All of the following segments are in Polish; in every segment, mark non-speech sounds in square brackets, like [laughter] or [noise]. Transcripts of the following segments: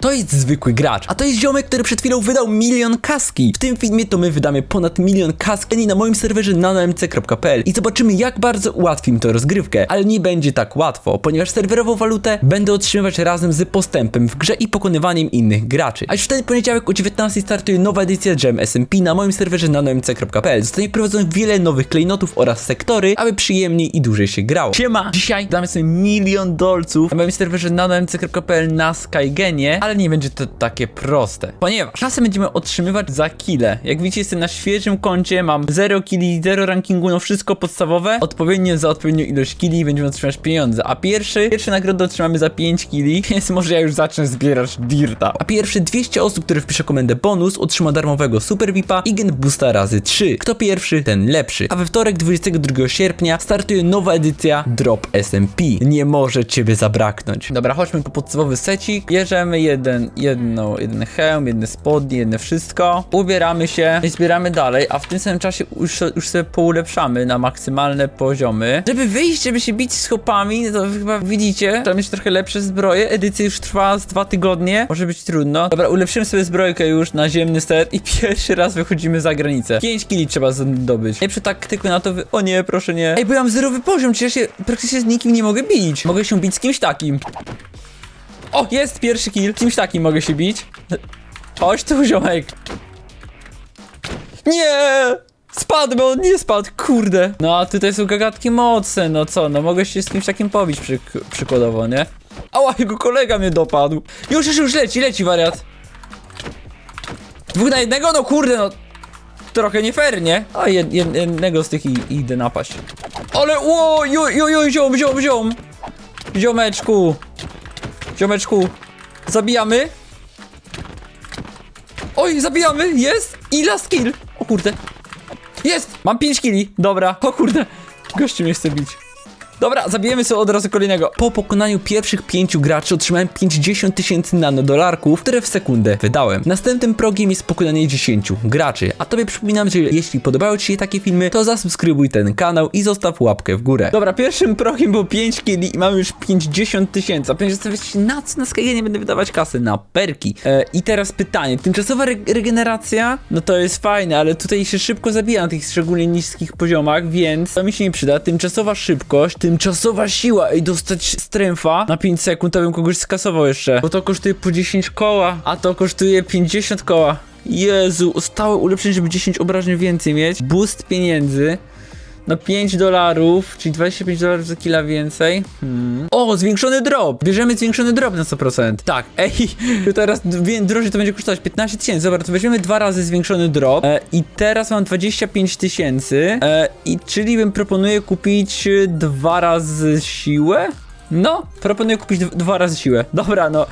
To jest zwykły gracz, a to jest ziomek, który przed chwilą wydał milion kaski. W tym filmie to my wydamy ponad milion kaski na moim serwerze nanomc.pl i zobaczymy jak bardzo ułatwi mi to rozgrywkę, ale nie będzie tak łatwo, ponieważ serwerową walutę będę otrzymywać razem z postępem w grze i pokonywaniem innych graczy. A już w ten poniedziałek o 19 startuje nowa edycja Gem SMP na moim serwerze nanomc.pl. Zostanie wprowadzonych wiele nowych klejnotów oraz sektory, aby przyjemniej i dłużej się grało. Siema! Dzisiaj damy sobie milion dolców na moim serwerze nanomc.pl na Skygenie, ale nie będzie to takie proste, ponieważ czasem będziemy otrzymywać za kile. Jak widzicie, jestem na świeżym koncie, mam 0 kili, 0 rankingu, no wszystko podstawowe. Odpowiednio za odpowiednią ilość kili będziemy otrzymać pieniądze. A pierwszy, pierwsze nagrody otrzymamy za 5 kili, [laughs] więc może ja już zacznę zbierać dirta. A pierwsze 200 osób, które wpisze komendę bonus, otrzyma darmowego Super VIPa i Gen Boosta razy 3. Kto pierwszy, ten lepszy. A we wtorek 22 sierpnia startuje nowa edycja Drop SMP. Nie może ciebie zabraknąć. Dobra, chodźmy po podstawowy secik. Bierzemy jeden, jedno, jeden hełm, jedne spodnie, jedne wszystko. Ubieramy się i zbieramy dalej, a w tym samym czasie już, już sobie poulepszamy na maksymalne poziomy. Żeby wyjść, żeby się bić z chłopami, no to chyba widzicie, trzeba mieć trochę lepsze zbroje. Edycja już trwa z dwa tygodnie, może być trudno. Dobra, ulepszymy sobie zbrojkę już na ziemny set i [laughs] pierwszy raz wychodzimy za granicę. 5 kili trzeba zdobyć. Lepszy taktyku na to wy... O nie, proszę nie. Ej, bo ja mam zerowy poziom, przecież ja się praktycznie z nikim nie mogę bić. Mogę się bić z kimś takim. O, jest pierwszy kill. Kimś takim mogę się bić. Chodź tu, ziomek. Nie! Spadł, bo on nie spadł, kurde. No a tutaj są gagatki mocne, no co, no mogę się z kimś takim pobić przy, przykładowo, nie? Ała, jego kolega mnie dopadł. Już, już, już leci, leci wariat. Dwóch na jednego? No kurde, no. Trochę nie fair, nie? A jed, jed, jednego z tych i, i idę napaść. Ale, ło, jo, jo, jo, ziom, ziom, ziom. Ziomeczku. Ziomeczku. Zabijamy. Oj, zabijamy, jest. I last kill. O kurde. Jest! Mam 5 kili. Dobra. O kurde. Gościu mnie chce bić. Dobra, zabijemy sobie od razu kolejnego. Po pokonaniu pierwszych pięciu graczy otrzymałem 50 tysięcy nanodolarków, które w sekundę wydałem. Następnym progiem jest pokonanie 10 graczy. A tobie przypominam, że jeśli podobały ci się takie filmy, to zasubskrybuj ten kanał i zostaw łapkę w górę. Dobra, pierwszym progiem było 5 kili i mamy już 50 tysięcy. A pewnie zastanawiacie się, na co na Skyge nie będę wydawać kasy? Na perki. E, I teraz pytanie. Tymczasowa re regeneracja, no to jest fajne, ale tutaj się szybko zabija na tych szczególnie niskich poziomach, więc to mi się nie przyda. Tymczasowa szybkość, tymczasowa siła. Ej, dostać stręfa na 5 sekund, to bym kogoś skasował jeszcze. Bo to kosztuje po 10 koła, a to kosztuje 50 koła. Jezu, stałe ulepszenie, żeby 10 obrażeń więcej mieć. Boost pieniędzy. No 5 dolarów, czyli 25 dolarów za kila więcej. Hmm. O, zwiększony drop! Bierzemy zwiększony drop na 100%. Tak, ej, teraz drożej to będzie kosztować 15 tysięcy. Dobra, to weźmiemy dwa razy zwiększony drop. E, I teraz mam 25 tysięcy. E, I czyli bym proponuję kupić e, dwa razy siłę? No, proponuję kupić dwa razy siłę. Dobra, no.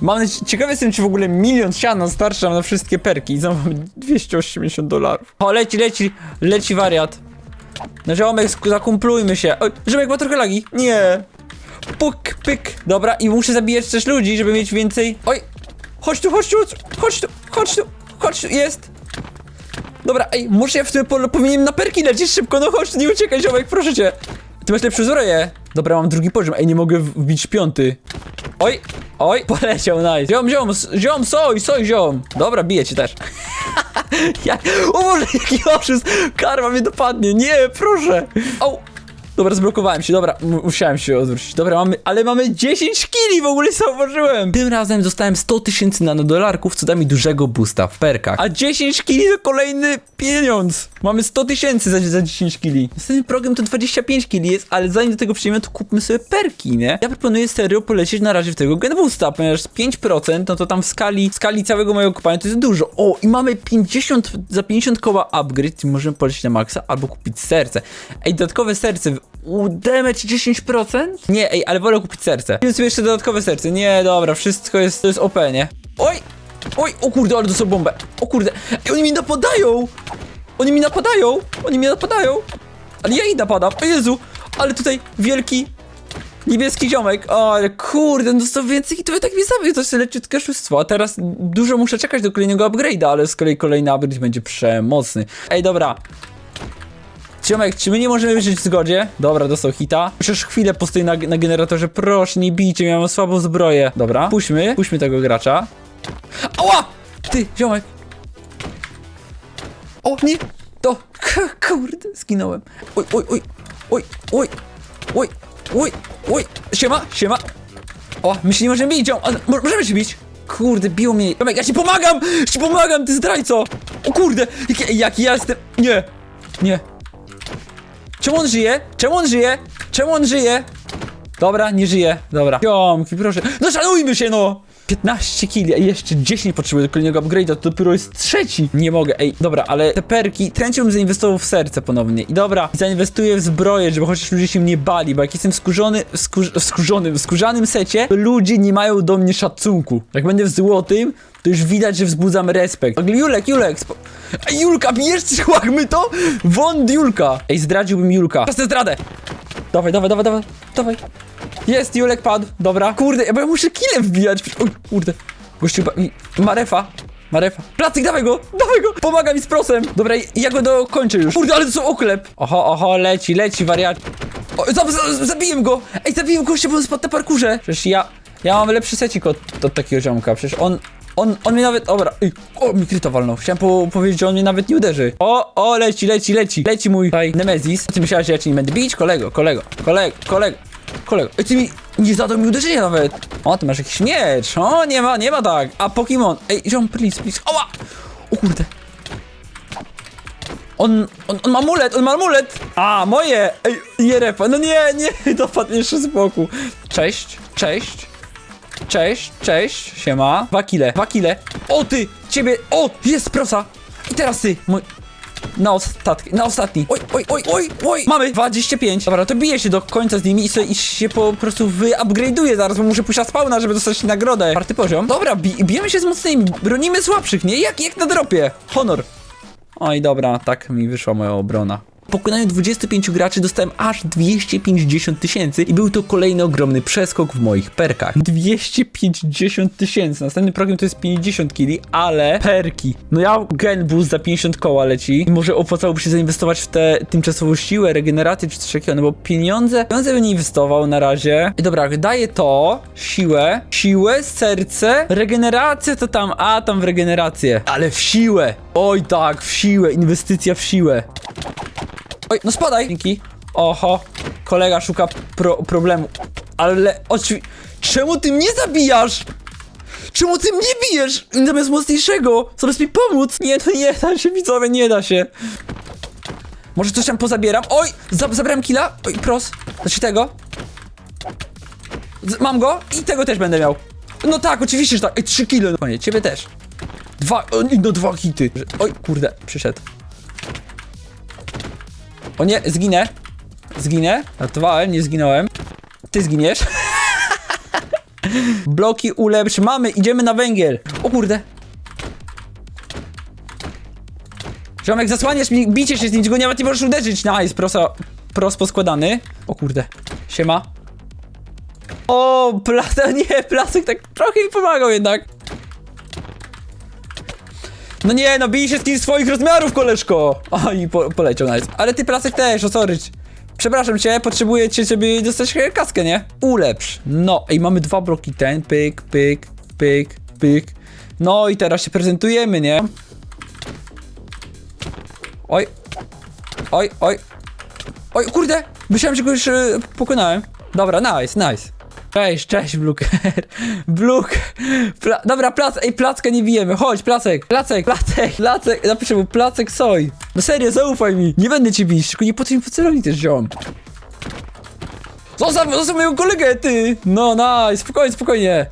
Mam ciekawy jestem, czy w ogóle milion siana starczy nam na wszystkie perki. I znowu mamy 280 dolarów. O, leci, leci, leci wariat. No ziomek, zakumplujmy się. Oj, ziomek ma trochę lagi. Nie. Puk, pyk. Dobra, i muszę zabijać też ludzi, żeby mieć więcej... Oj, chodź tu, chodź tu, chodź tu, chodź tu, chodź tu, jest. Dobra, ej, muszę ja w tym polu powinienem na perki lecieć szybko, no chodź, nie uciekaj ziomek, proszę cię. Ty masz lepsze zbroje. Dobra, mam drugi poziom, ej, nie mogę wbić piąty. Oj, oj, [laughs] poleciał, nice. Ziom, ziom, ziom, soj, soj, ziom. Dobra, biję cię też. [laughs] ja, o Boże, jaki oszust! Karma mnie dopadnie, nie, proszę! O! Dobra, zblokowałem się, dobra, musiałem się odwrócić. Dobra, mamy, ale mamy 10 kili, w ogóle zauważyłem! Tym razem dostałem 100 tysięcy nanodolarków, co da mi dużego boosta w perkach. A 10 kili to kolejny pieniądz! Mamy 100 tysięcy za, za 10 kili. Następnym progiem to 25 kili jest, ale zanim do tego przejdziemy, to kupmy sobie perki, nie? Ja proponuję serio polecieć na razie w tego Gen Boosta, ponieważ 5%, no to tam w skali, w skali całego mojego kopania to jest dużo. O, i mamy 50, za 50 koła upgrade, możemy polecieć na maksa, albo kupić serce. Ej, dodatkowe serce, udemy ci 10%? Nie, ej, ale wolę kupić serce. Więc sobie jeszcze dodatkowe serce. Nie, dobra, wszystko jest, to jest OP, nie? Oj! Oj, o kurde, ale dostał bombę. O kurde, ej, oni mi napadają! Oni mi napadają! Oni mi napadają! Ale ja ich napadam, o Jezu! Ale tutaj wielki niebieski ziomek. O, ale kurde, no to więcej i to tak mnie zabił, to jest leciutkie oszustwo. A teraz dużo muszę czekać do kolejnego upgrade'a, ale z kolei kolejny upgrade będzie przemocny. Ej, dobra. Ciomek, czy my nie możemy żyć w zgodzie? Dobra, dostał hita. Przecież chwilę postoi na, na generatorze. Proszę, nie bijcie, miałem słabą zbroję. Dobra, puśćmy, puśćmy tego gracza. Ała! Ty, ziomek. O, nie! To, kurde, zginąłem. Oj, oj, oj, oj, oj, oj, oj, oj. Siema, siema. O, my się nie możemy bić, Możemy się bić. Kurde, bił mnie. Ziomek, ja ci pomagam! Ja ci pomagam, ty zdrajco! O kurde, jaki, jaki ja jestem... Nie, nie. Czemu on żyje? Czemu on żyje? Czemu on żyje? Dobra, nie żyje. Dobra. Ziomki, proszę. No szanujmy się, no! 15 killi, a jeszcze 10 potrzebuję do kolejnego upgrade'a, to dopiero jest trzeci. Nie mogę, ej, dobra, ale te perki, chęcią bym zainwestował w serce ponownie. I dobra, zainwestuję w zbroję, żeby chociaż ludzie się mnie bali, bo jak jestem skurzony, w skur, w skórzanym secie, to ludzie nie mają do mnie szacunku. Jak będę w złotym, to już widać, że wzbudzam respekt. Julek, Julek, spo... Ej, Julka, bijesz, łachmy [laughs] to? Wąt Julka. Ej, zdradziłbym Julka. Czas zdradę. Dawaj, dawaj, dawaj, dawaj, dawaj. Jest, Julek padł, dobra. Kurde, ja muszę kile wbijać. Oj, kurde. Gościu, Marefa. Marefa. Placyk, dawaj go, dawaj go. Pomaga mi z prosem. Dobra, ja go dokończę już. Kurde, ale to są oklep. Oho, oho, leci, leci, wariat. O, za, za, zabiję go. Ej, zabiję gościa, bo on spadł na parkurze. Przecież ja, ja mam lepszy secik od, od takiego ziomka. Przecież on, on, on mnie nawet, dobra, ej, o, mi kryto walnął. Chciałem po, powiedzieć, że on mnie nawet nie uderzy. O, o, leci, leci, leci. Leci mój tutaj Nemezis. Ty myślałeś, że ja cię nie będę bić? Kolego, kolego, kolego, kolego, kolego. Ty mi nie zadał mi uderzenia nawet. O, ty masz jakiś miecz. O, nie ma, nie ma tak. A Pokémon. Ej, ziom, please, please. Oła! O kurde. On, on, on ma amulet, on ma amulet! A, moje! Ej, jerepa, no nie, nie, [laughs] dopadł jeszcze z boku. Cześć, cześć. Cześć, cześć, siema. Dwa kile, dwa kile. O ty, ciebie, o, jest prosa. I teraz ty, mój... Na ostatni, na ostatni. Oj, oj, oj, oj, oj. Mamy 25. Dobra, to biję się do końca z nimi i, sobie, i się po prostu wyupgrade'uję zaraz, bo muszę pójść na spawna, żeby dostać nagrodę. Party poziom. Dobra, bi bijemy się z mocnymi, bronimy słabszych, nie? Jak, jak na dropie. Honor. Oj, dobra, tak mi wyszła moja obrona. Po pokonaniu 25 graczy dostałem aż 250 tysięcy i był to kolejny ogromny przeskok w moich perkach. 250 tysięcy, następnym progiem to jest 50 kili, ale perki. No ja gen boost za 50 koła leci i może opłacałoby się zainwestować w tę tymczasową siłę, regenerację czy coś takiego, no bo pieniądze, pieniądze bym nie inwestował na razie. I dobra, daję to, siłę, siłę, serce, regenerację to tam, a tam w regenerację, ale w siłę. Oj tak, w siłę, inwestycja w siłę. Oj, no spadaj! Dzięki. Oho, kolega szuka pro problemu. Ale oczywiście. Czemu ty mnie zabijasz? Czemu ty mnie bijesz? Zamiast mocniejszego! Zamiast mi pomóc! Nie, no nie da się, widzowie, nie da się. Może coś tam pozabieram? Oj! Za zabrałem killa? Oj, pros. Znaczy tego. Z mam go i tego też będę miał. No tak, oczywiście, że tak. Ej, trzy kilo. No nie, ciebie też. Dwa, no dwa hity. Oj, kurde, przyszedł. O nie, zginę. Zginę. Ratowałem, nie zginąłem. Ty zginiesz. [laughs] Bloki ulepsz. Mamy, idziemy na węgiel. O kurde. Ziomek, zasłaniasz mi, bicie się z nim, go nawet nie możesz uderzyć. Nice, prosa, pros poskładany. O kurde. Siema. O, plata, [laughs] nie, plasek tak trochę mi pomagał jednak. No nie, no bij się z kimś swoich rozmiarów, koleżko! O, i po, poleciał nice. Ale ty plasek też, o sorry. Przepraszam cię, potrzebuję cię, żeby dostać kaskę, nie? Ulepsz. No, i mamy dwa bloki, ten, pyk, pyk, pyk, pyk. No i teraz się prezentujemy, nie? Oj. Oj, oj. Oj, kurde! Myślałem, że go już e, pokonałem. Dobra, nice, nice. Cześć, cześć, Bluker. Bluk. Pla dobra, plac, ej, placka nie bijemy. Chodź, placek, placek, placek, placek. Napiszę mu placek soj. No serio, zaufaj mi. Nie będę cię bić, tylko nie po mi pocelowni też ziom. Zostaw, zostaw mojego kolegę, ty. No, nice, spokojnie, spokojnie.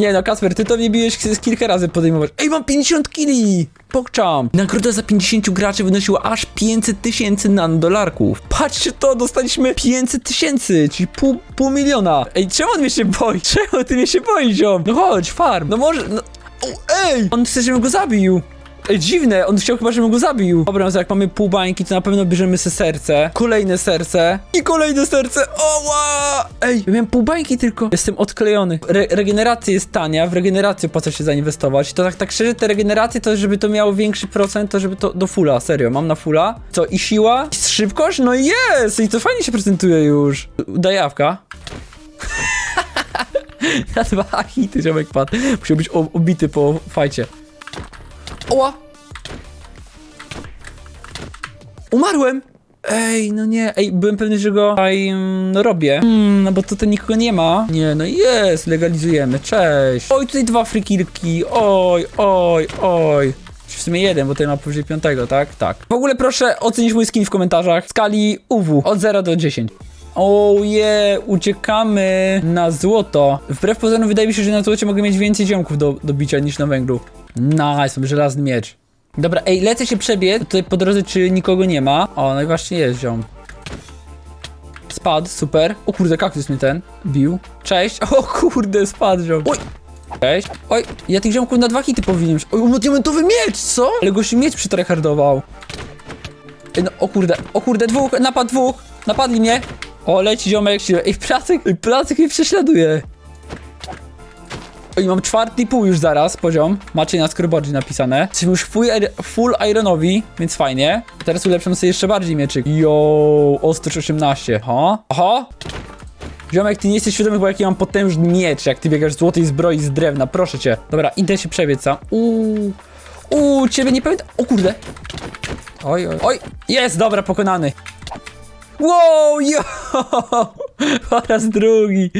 Nie no, Kasper, ty to mnie bijesz kilka razy podejmować. Ej, mam 50 kili! Pokczam! Nagroda za 50 graczy wynosiła aż 500 tysięcy nanodolarków. Patrzcie to, dostaliśmy 500 tysięcy, czyli pół, pół miliona. Ej, czemu on mnie się boi? Czemu ty mnie się boisz, ziom? No chodź, farm. No może, no... O, ej! On chce, żebym go zabił. Dziwne, on chciał chyba, żebym go zabił. Dobra, no jak mamy pół bańki, to na pewno bierzemy se serce. Kolejne serce. I kolejne serce. Oła! Ej, ja miałem pół bańki tylko. Jestem odklejony. Re regeneracja jest tania, w regenerację opłaca się zainwestować. To tak, tak szczerze, te regeneracje, to żeby to miało większy procent, to żeby to do fulla, serio. Mam na fulla. Co, i siła? I szybkość? No jest! I to fajnie się prezentuje już. Dajawka. [laughs] Na dwa hity ziomek padł. Musiał być obity po fajcie. Oła! Umarłem! Ej, no nie, ej, byłem pewny, że go tutaj no, robię. Hmm, no bo tutaj nikogo nie ma. Nie, no jest, legalizujemy, cześć. Oj, tutaj dwa frikilki, oj, oj, oj. W sumie jeden, bo tutaj ma powyżej piątego, tak? Tak. W ogóle proszę ocenić mój skin w komentarzach w skali UW od 0 do 10. Oje, uciekamy na złoto. Wbrew pozorom wydaje mi się, że na złocie mogę mieć więcej ziomków do, do bicia niż na węglu. Nice, mam żelazny miecz. Dobra, ej, lecę się przebiec tutaj po drodze, czy nikogo nie ma. O, no i właśnie jest ziom. Spadł, super. O kurde, kaktus mnie ten bił. Cześć. O kurde, spadł ziom. Oj. Cześć. Oj, ja tych ziomków na dwa hity powinienem. Oj, on ma diamentowy miecz, co? Ale gościu miecz przytrehardował. Ej, no, o kurde, o kurde, dwóch, napad dwóch. Napadli mnie. O, leci ziomek, siły. Ej, placek, placek mnie prześladuje. Oj, mam czwarty i pół już zaraz poziom. Macie na scoreboardzie napisane. Jesteśmy już full, full ironowi, więc fajnie. Teraz ulepszam sobie jeszcze bardziej mieczyk. Yo, ostrz 18. Oho, oho. Ziomek, ty nie jesteś świadomy, bo jaki mam potężny miecz, jak ty biegasz w złotej zbroi z drewna, proszę cię. Dobra, idę się przebiec sam. Uuu, uuu, ciebie nie pamiętam. O kurde. Oj, oj, oj. Jest, dobra, pokonany. Wow, yo! [laughs] Po raz drugi.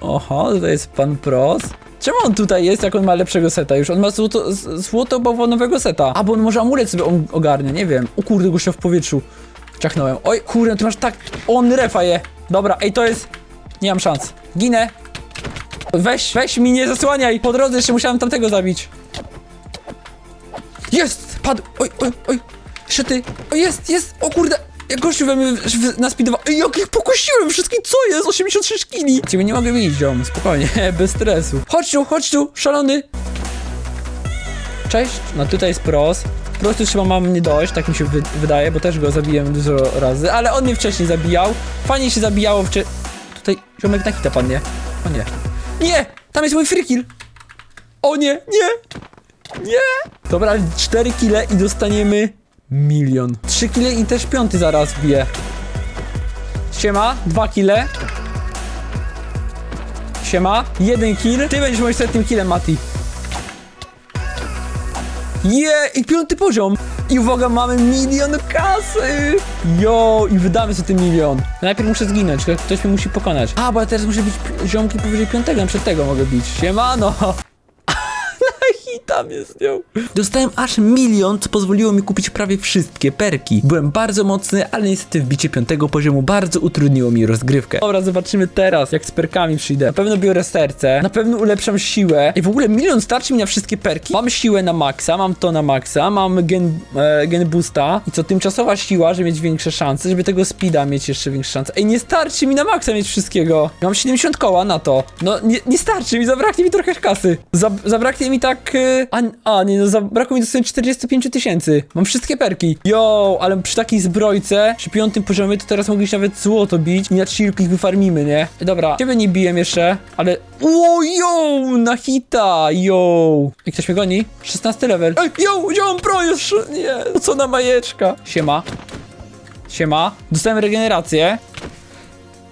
Oho, tutaj jest pan Pros. Czemu on tutaj jest, jak on ma lepszego seta już? On ma złoto, złoto-bałwanowego seta. A, bo on może amulet sobie ogarnie, nie wiem. O kurde, gościa w powietrzu. Ciachnąłem. Oj, kurde, ty masz tak... On refa je. Dobra, ej, to jest... Nie mam szans. Ginę. Weź, weź mi, nie zasłaniaj. Po drodze jeszcze musiałem tamtego zabić. Jest! Padł! Oj, oj, oj! Jeszcze ty! O, jest, jest! O kurde! Jak gościu we mnie naspidował. Ej, jak ich pokosiłem wszystkich! Co jest? 86 kili! Ciebie nie mogę widzieć, ziom. Spokojnie, [laughs] bez stresu. Chodź tu, chodź tu, szalony! Cześć. No tutaj jest pros. Pros już chyba ma mnie dość, tak mi się wy wydaje, bo też go zabiłem dużo razy, ale on mnie wcześniej zabijał. Fajnie się zabijało wcześniej. Tutaj ziomek na hita padnie. O nie. Nie! Tam jest mój free kill! O nie, nie! Nie! Dobra, 4 kile i dostaniemy milion. 3 kile i też piąty zaraz bije. Siema, 2 kile. Siema, 1 kill. Ty będziesz moim setnym killem, Mati. Je, i piąty poziom. I uwaga, mamy milion kasy. Jo, i wydamy sobie ten milion. Najpierw muszę zginąć, ktoś mnie musi pokonać. A, bo ja teraz muszę bić ziomki powyżej piątego, przed tego mogę bić. Siemano. Hita mnie zdjął. Dostałem aż milion, co pozwoliło mi kupić prawie wszystkie perki. Byłem bardzo mocny, ale niestety wbicie piątego poziomu bardzo utrudniło mi rozgrywkę. Dobra, zobaczymy teraz, jak z perkami przyjdę. Na pewno biorę serce, na pewno ulepszam siłę. I w ogóle milion starczy mi na wszystkie perki. Mam siłę na maksa, mam to na maksa, mam gen, e, gen boosta. I co, tymczasowa siła, żeby mieć większe szanse, żeby tego speeda mieć jeszcze większe szanse. Ej, nie starczy mi na maksa mieć wszystkiego. Mam 70 koła na to. No, nie, nie starczy mi, zabraknie mi trochę kasy. Zab zabraknie mi tak... y, A, a nie, no zabrakło mi dosłownie 45 tysięcy. Mam wszystkie perki. Yo, ale przy takiej zbrojce, przy piątym poziomie, to teraz mogliśmy nawet złoto bić i na chillku ich wyfarmimy, nie? Dobra, ciebie nie biję jeszcze, ale... O, yo, na hita, yo. Jak ktoś mnie goni? 16 level. Ej, yo, yo, pro już, nie. To co na majeczka. Siema. Siema. Dostałem regenerację.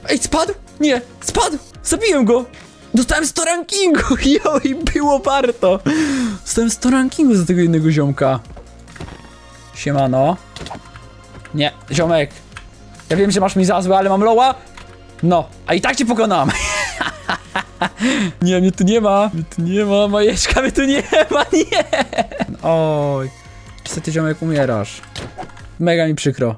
Ej, spadł? Nie, spadł! Zabiłem go! Dostałem 100 rankingu! [laughs] Jo, i było warto! Dostałem 100 rankingu za tego jednego ziomka. Siemano. Nie, ziomek. Ja wiem, że masz mi za złe, ale mam loła. No, a i tak cię pokonam. [laughs] nie, mnie tu nie ma. Mnie tu nie ma, Majeczka, mnie tu nie ma, nie! Oj. Niestety, ziomek, umierasz. Mega mi przykro.